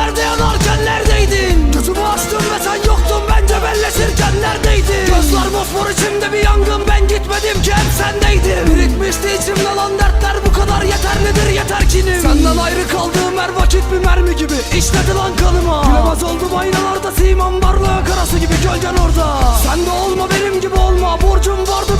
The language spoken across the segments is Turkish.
Nerede yanarken neredeydin? Gözümü açtım ve sen yoktun ben cebelleşirken neredeydin? Gözler mosmor içimde bir yangın ben gitmedim ki hep sendeydim Birikmişti içimde lan dertler bu kadar yeter nedir yeter kinim Senden ayrı kaldığım her vakit bir mermi gibi işledi lan kanıma Gülemez oldum aynalarda simam varlığı karası gibi gölgen orada Sen de olma benim gibi olma borcum vardı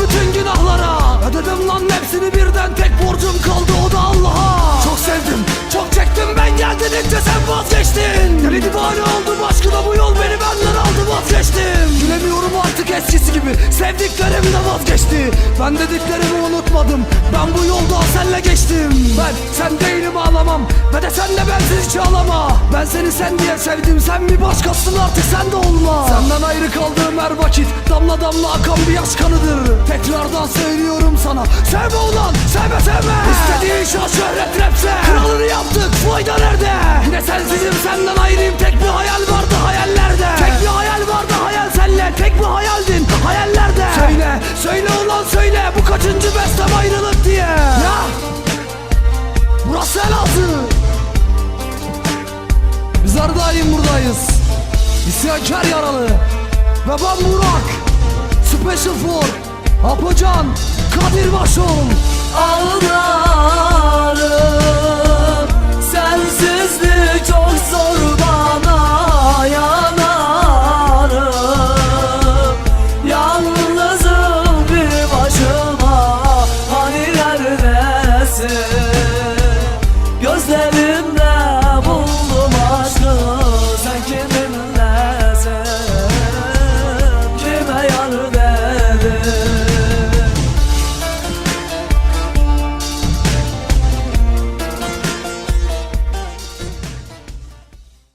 gibi sevdiklerim de vazgeçti. Ben dediklerimi unutmadım. Ben bu yolda senle geçtim. Ben sen değilim ağlamam. Ve de sen de bensiz hiç ağlama. Ben seni sen diye sevdim. Sen bir başkasın artık sen de olma. Senden ayrı kaldığım her vakit damla damla akan bir yaş kanıdır. Tekrardan söylüyorum sana. Sevme ulan sevme sevme. İstediğin şan şöhret rapse. Kralını yaptık Biz her daim buradayız. İsyankar yaralı. Ve ben Burak. Special for Apocan Kadir Başol Ağlarım